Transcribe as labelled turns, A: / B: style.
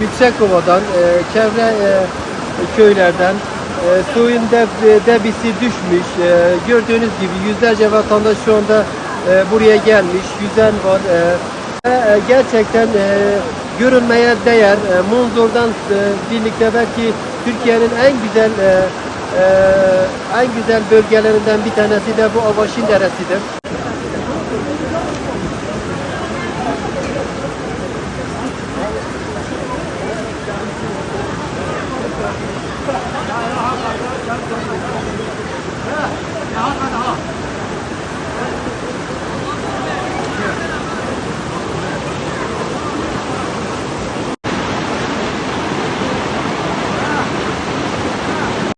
A: Yüksekova'dan, e, çevre e, köylerden e, suyun deb- e, debisi düşmüş. E, gördüğünüz gibi yüzlerce vatandaş şu anda e, buraya gelmiş. Yüzen var. E, e, gerçekten e, görülmeye değer. E, Munzur'dan e, birlikte belki Türkiye'nin en güzel e, e, en güzel bölgelerinden bir tanesi de bu Avaşin Deresi'dir.